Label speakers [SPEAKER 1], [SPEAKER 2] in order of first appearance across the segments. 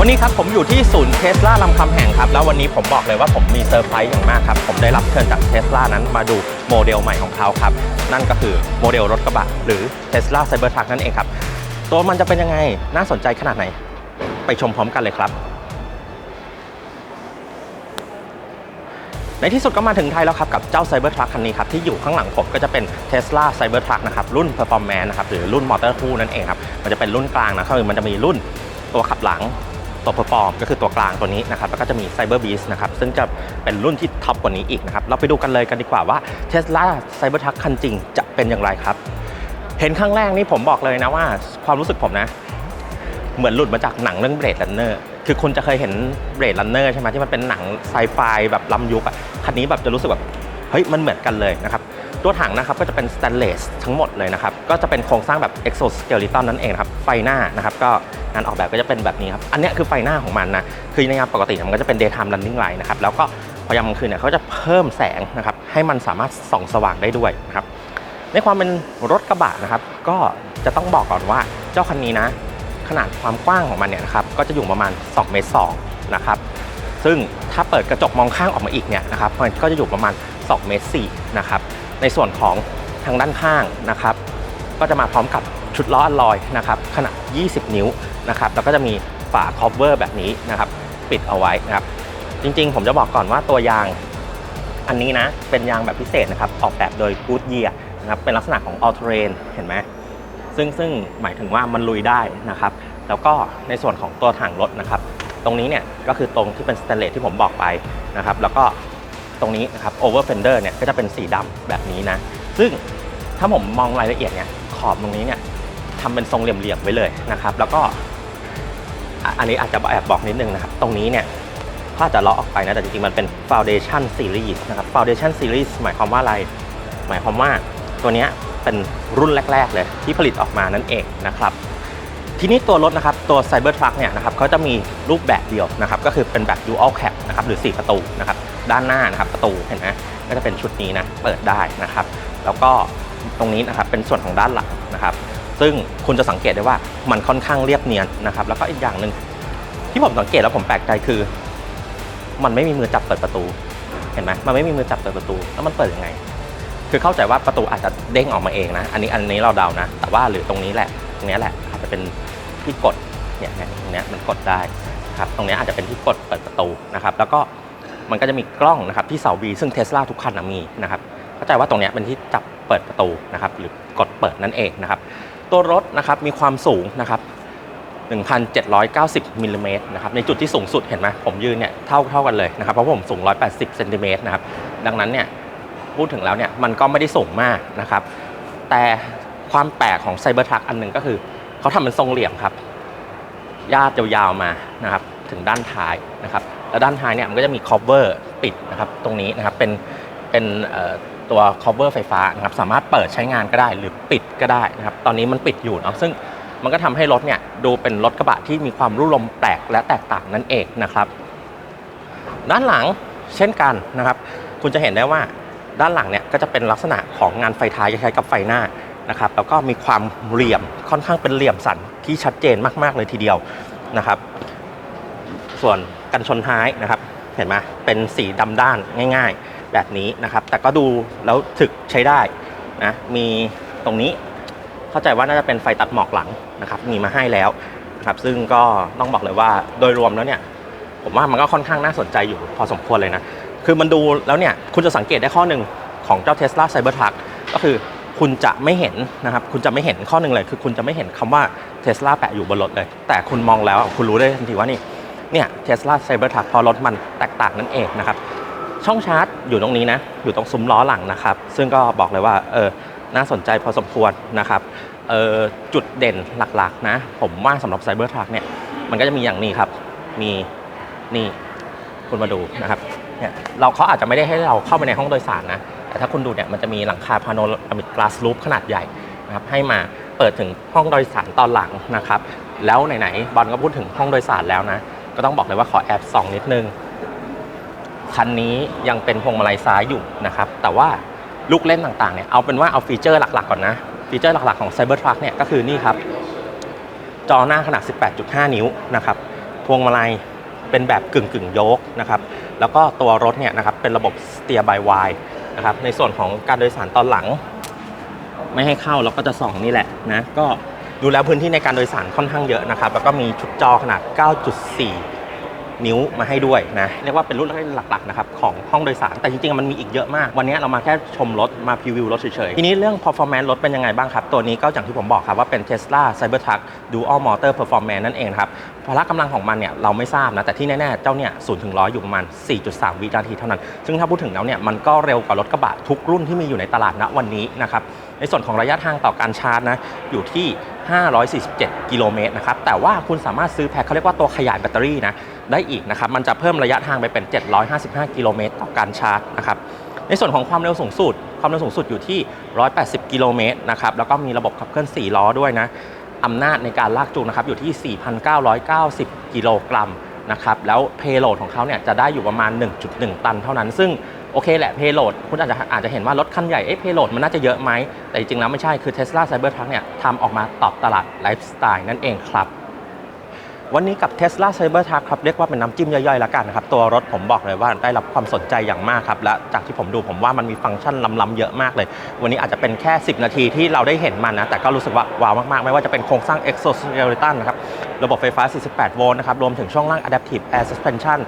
[SPEAKER 1] วันนี้ครับผมอยู่ที่ศูนย์เทสลาลำคำแห่งครับ แล้ววันนี้ผมบอกเลยว่าผมมีเซอร์ไพรส์อย่างมากครับ ผมได้รับเชิญจากเทสลานั้นมาดูโมเดลใหม่ของเขาครับ นั่นก็คือโมเดลรถกระบะหรือ Tesla Cybertruck นั่นเองครับ ตัวมันจะเป็นยังไงน่าสนใจขนาดไหน ไปชมพร้อมกันเลยครับ ในที่สุดก็มาถึงไทยแล้วครับ กับเจ้า Cybertruck คันนี้ครับ ที่อยู่ข้างหลังผมก็จะเป็น Tesla Cybertruck นะครับรุ่น Performance นะครับหรือรุ่น Motor 2นั่นเองครับมันจะเป็นรุ่นกลางนะคือมันจะมีรุ่นตัวขับหลัง ตัว Perform ก็คือตัวกลางตัวนี้นะครับแล้วก็จะมี Cyber Beast นะครับซึ่งจะเป็นรุ่นที่ท็อปกว่านี้อีกนะครับเราไปดูกันเลยกันดีกว่าว่า Tesla Cybertruck คันจริงจะเป็นอย่างไรครับ เห็นครั้งแรกนี่ผมบอกเลยนะว่าความรู้สึกผมนะ เหมือนหลุดมาจากหนังเรื่องเบรด e ันเนอร์คือคุณจะเคยเห็นเบรด e ันเนอร์ใช่ไหมที่มันเป็นหนังไซไฟแบบล้ำยุคอะคันนี้แบบจะรู้สึกแบบเฮ้ยมันเหมือนกันเลยนะครับ ตัวถังนะครับก็จะเป็นสแตนเลสทั้งหมดเลยนะครับ ก็จะเป็นโครงสร้างแบบ exoskeleton นั่นเองนะครับ ไฟหน้านะครับ ก็งานออกแบบก็จะเป็นแบบนี้ครับ อันนี้คือไฟหน้าของมันนะ คือในงานปกติมันก็จะเป็น daytime running light นะครับ แล้วก็พอยามกลางคืนเนี่ยเขาจะเพิ่มแสงนะครับ ให้มันสามารถส่องสว่างได้ด้วยนะครับ ในความเป็นรถกระบะนะครับ ก็จะต้องบอกก่อนว่าเจ้าคันนี้นะ ขนาดความกว้างของมันเนี่ยนะครับ ก็จะอยู่ประมาณ2เมตร2นะครับซึ่งถ้าเปิดกระจกมองข้างออกมาอีกเนี่ยนะครับมันก็จะอยู่ประมาณ2เมตร4นะครับ ในส่วนของทางด้านข้างนะครับ ก็จะมาพร้อมกับชุดล้ออัลลอยนะครับขนาด 20 นิ้วนะครับแล้วก็จะมีฝาคอ v เวอร์แบบนี้นะครับปิดเอาไว้นะครับ จริงๆ ผมจะบอกก่อนว่าตัวยางอันนี้นะ เป็นยางแบบพิเศษนะครับ ออกแบบโดย Goodyear นะครับเป็นลักษณะของ All Terrain เห็นไหมซึ่งซึ่งหมายถึงว่ามันลุยได้นะครับ แล้วก็ในส่วนของตัวถังรถนะครับ ตรงนี้เนี่ยก็คือตรงที่เป็นสแตนเลสที่ผมบอกไปนะครับ แล้วก็ ตรงนี้นะครับ over fender เนี่ยก็จะเป็นสีดำแบบนี้นะ ซึ่งถ้าผมมองรายละเอียดเนี่ยขอบตรงนี้เนี่ยทำเป็นทรงเหลี่ยมๆไว้เลยนะครับ แล้วก็อันนี้อาจจะแอบบอกนิดนึงนะครับ ตรงนี้เนี่ยก็อาจจะเลาะออกไปนะแต่จริงๆ มันเป็น foundation series นะครับ foundation series หมายความว่าอะไร หมายความว่าตัวเนี้ยเป็นรุ่นแรก ๆ เลยที่ผลิตออกมานั่นเองนะครับ ทีนี้ตัวรถนะครับ ตัว Cybertruck เนี่ยนะครับเขาจะมีรูปแบบเดียวนะครับ ก็คือเป็นแบบ dual cab นะครับหรือ 4 ประตูนะครับ ด้านหน้านะครับประตูเห็นไหมก็จะเป็นชุดนี้นะเปิดได้นะครับ แล้วก็ตรงนี้นะครับเป็นส่วนของด้านหลังนะครับ ซึ่งคุณจะสังเกตได้ว่ามันค่อนข้างเรียบเนียนนะครับ แล้วก็อีกอย่างหนึ่งที่ผมสังเกตแล้วผมแปลกใจคือ มันไม่มีมือจับเปิดประตูเห็นไหมมันไม่มีมือจับเปิดประตูแล้วมันเปิดยังไง คือเข้าใจว่าประตูอาจจะเด้งออกมาเองนะ อันนี้อันนี้เราเดานะ แต่ว่าหรือตรงนี้แหละตรงนี้แหละอาจจะเป็นที่กดเนี่ยเนี่ยตรงนี้มันกดได้ครับตรงนี้อาจจะเป็นที่กดเปิดประตูนะครับ แล้วก็ มันก็จะมีกล้องนะครับที่เสา B ซึ่งเทสลาทุกคันนะมีนะครับเข้าใจว่าตรงนี้เป็นที่จับเปิดประตูนะครับหรือกดเปิดนั่นเองนะครับตัวรถนะครับมีความสูงนะครับ1,790มิลลิเมตรนะครับในจุดที่สูงสุดเห็นไหมผมยืนเนี่ยเท่าเท่ากันเลยนะครับเพราะผมสูง 180เซนติเมตรนะครับดังนั้นเนี่ยพูดถึงแล้วเนี่ยมันก็ไม่ได้สูงมากนะครับแต่ความแปลกของไซเบอร์ทรัคอันหนึ่งก็คือ เขาทำเป็นทรงเหลี่ยมครับยาดยาวๆมานะครับ ถึงด้านท้ายนะครับแล้วด้านท้ายเนี่ยมันก็จะมี cover ปิดนะครับตรงนี้นะครับเป็นเป็นตัว cover ไฟฟ้านะครับสามารถเปิดใช้งานก็ได้หรือปิดก็ได้นะครับตอนนี้มันปิดอยู่เนาะซึ่งมันก็ทำให้รถเนี่ยดูเป็นรถกระบะที่มีความรุ่ลมแปลกและแตกต่างนั่นเองนะครับ ด้านหลังเช่นกันนะครับ คุณจะเห็นได้ว่าด้านหลังเนี่ยก็จะเป็นลักษณะของงานไฟท้ายคล้ายๆกับไฟหน้านะครับแล้วก็มีความเหลี่ยมค่อนข้างเป็นเหลี่ยมสันที่ชัดเจนมาก ๆ เลยทีเดียวนะครับ ส่วนกันชนท้ายนะครับ เห็นไหมเป็นสีดำด้านง่าย ๆ แบบนี้นะครับ แต่ก็ดูแล้วถึกใช้ได้นะมีตรงนี้เข้าใจว่าน่าจะเป็นไฟตัดหมอกหลังนะครับมีมาให้แล้วนะครับซึ่งก็ต้องบอกเลยว่าโดยรวมแล้วเนี่ยผมว่ามันก็ค่อนข้างน่าสนใจอยู่พอสมควรเลยนะ คือมันดูแล้วเนี่ยคุณจะสังเกตได้ข้อหนึ่งของเจ้า Tesla Cybertruck ก็คือคุณจะไม่เห็นนะครับ คุณจะไม่เห็นข้อหนึ่งเลย คือคุณจะไม่เห็นคำว่า Tesla แปะอยู่บนรถเลย แต่คุณมองแล้วคุณรู้ได้ทันทีว่านี่ เนี่ย Tesla Cybertruck พอรถมันแตกต่างนั่นเองนะครับ ช่องชาร์จอยู่ตรงนี้นะ อยู่ตรงซุ้มล้อหลังนะครับ ซึ่งก็บอกเลยว่าเออน่าสนใจพอสมควรนะครับเออจุดเด่นหลักๆนะ ผมว่าสำหรับ Cybertruck เนี่ยมันก็จะมีอย่างนี้ครับ มีนี่คุณมาดูนะครับเนี่ยเราเขาอาจจะไม่ได้ให้เราเข้าไปในห้องโดยสารนะ แต่ถ้าคุณดูเนี่ยมันจะมีหลังคาพาโนรามิกกลาสลูปขนาดใหญ่นะครับให้มาเปิดถึงห้องโดยสารตอนหลังนะครับ แล้วไหนๆบอลก็พูดถึงห้องโดยสารแล้วนะ ก็ต้องบอกเลยว่าขอแอบส่องนิดนึง คันนี้ยังเป็นพวงมาลัยซ้ายอยู่นะครับ แต่ว่าลูกเล่นต่างๆเนี่ยเอาเป็นว่าเอาฟีเจอร์หลักๆก่อนนะ ฟีเจอร์หลักๆของ Cybertruck เนี่ยก็คือนี่ครับ จอหน้าขนาด 18.5 นิ้วนะครับ พวงมาลัยเป็นแบบกึ่งกึ่งยกนะครับแล้วก็ตัวรถเนี่ยนะครับเป็นระบบ steer by wire นะครับในส่วนของการโดยสารตอนหลัง ไม่ให้เข้าแล้วก็จะส่องนี่แหละนะก็ ดูแล้วพื้นที่ในการโดยสารค่อนข้างเยอะนะครับ แล้วก็มีชุดจอขนาด 9.4 นิ้วมาให้ด้วยนะเรียกว่าเป็นรุ่นหลักๆนะครับของห้องโดยสาร แต่จริงๆ มันมีอีกเยอะมาก วันนี้เรามาแค่ชมรถ มาพรีวิวรถเฉยๆ ทีนี้เรื่อง performance รถเป็นยังไงบ้างครับ ตัวนี้ก็อย่างที่ผมบอกครับว่าเป็น Tesla Cybertruck Dual Motor Performance นั่นเองครับ พละกำลังของมันเนี่ยเราไม่ทราบนะแต่ที่แน่ๆเจ้าเนี่ยศูนย์ถึงร้อยอยู่ประมาณ 4.3 วินาทีเท่านั้น ซึ่งถ้าพูดถึงแล้วเนี่ยมันก็เร็วกว่ารถกระบะทุกรุ่นที่มีอยู่ในตลาดณวันนี้นะครับในส่วนของระยะทางต่อการชาร์จนะอยู่ที่ 547 กิโลเมตรนะครับแต่ว่าคุณสามารถซื้อแพ็คเขาเรียกว่าตัวขยายแบตเตอรี่นะได้อีกนะครับมันจะเพิ่มระยะทางไปเป็น 755 กิโลเมตรต่อการชาร์จนะครับในส่วนของความเร็วสูงสุด ความเร็วสูงสุดอยู่ที่ 180 กิโลเมตรนะครับ แล้วก็มีระบบขับเคลื่อน 4 ล้อด้วยนะ อำนาจในการลากจูงนะครับอยู่ที่ 4,990 กิโลกรัมนะครับแล้วเพโลดของเขาเนี่ยจะได้อยู่ประมาณ 1.1 ตันเท่านั้น ซึ่งโอเคแหละเพโลดคุณอาจจะอาจจะเห็นว่ารถคันใหญ่เอ๊ะเพโลดมันน่าจะเยอะไหมแต่จริงๆแล้วไม่ใช่คือ Tesla Cybertruck เนี่ยทำออกมาตอบตลาดไลฟ์สไตล์นั่นเองครับ วันนี้กับ Tesla Cybertruck ครับเรียกว่าเป็นน้ำจิ้มย่อยๆแล้วกันนะครับ ตัวรถผมบอกเลยว่าได้รับความสนใจอย่างมากครับ และจากที่ผมดูผมว่ามันมีฟังก์ชันล้ำๆเยอะมากเลย วันนี้อาจจะเป็นแค่ 10 นาทีที่เราได้เห็นมันนะ แต่ก็รู้สึกว่าว้าวมากๆ ไม่ว่าจะเป็นโครงสร้าง exoskeleton นะครับ ระบบไฟฟ้า 48 โวลต์นะครับ รวมถึงช่วงล่าง adaptive air suspension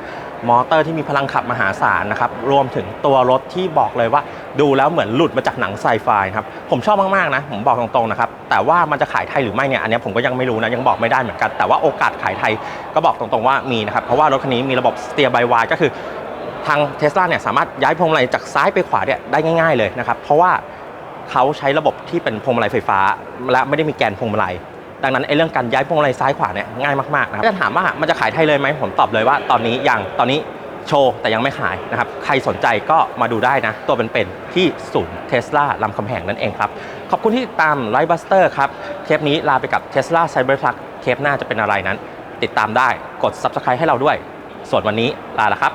[SPEAKER 1] มอเตอร์ที่มีพลังขับมหาศาลนะครับ รวมถึงตัวรถที่บอกเลยว่า ดูแล้วเหมือนหลุดมาจากหนังไซไฟครับ ผมชอบมาก ๆ นะ ผมบอกตรง ๆ นะครับ แต่ว่ามันจะขายไทยหรือไม่เนี่ย อันนี้ผมก็ยังไม่รู้นะ ยังบอกไม่ได้เหมือนกัน แต่ว่าโอกาสขายไทยก็บอกตรงๆว่ามีนะครับ เพราะว่ารถคันนี้มีระบบ steer by wire ก็คือทางเทสลาเนี่ยสามารถย้ายพวงมาลัยจากซ้ายไปขวาเนี่ยได้ง่าย ๆ เลยนะครับ เพราะว่าเขาใช้ระบบที่เป็นพวงมาลัยไฟฟ้า และไม่ได้มีแกนพวงมาลัย ดังนั้นไอ้เรื่องการย้ายพวงมาลัยซ้ายขวาเนี่ยง่ายมากๆนะครับจะถามว่ามันจะขายไทยเลยไหมผมตอบเลยว่าตอนนี้ยังตอนนี้โชว์ แต่ยังไม่ขายนะครับ ใครสนใจก็มาดูได้นะ ตัวเป็นๆที่ศูนย์เทสลาลำคำแหงนั่นเองครับ ขอบคุณที่ติดตามไลฟ์บัสเตอร์ครับ เทปนี้ลาไปกับ Tesla Cybertruck เทปหน้าจะเป็นอะไรนั้น ติดตามได้กด Subscribe ให้เราด้วย ส่วนวันนี้ลาละครับ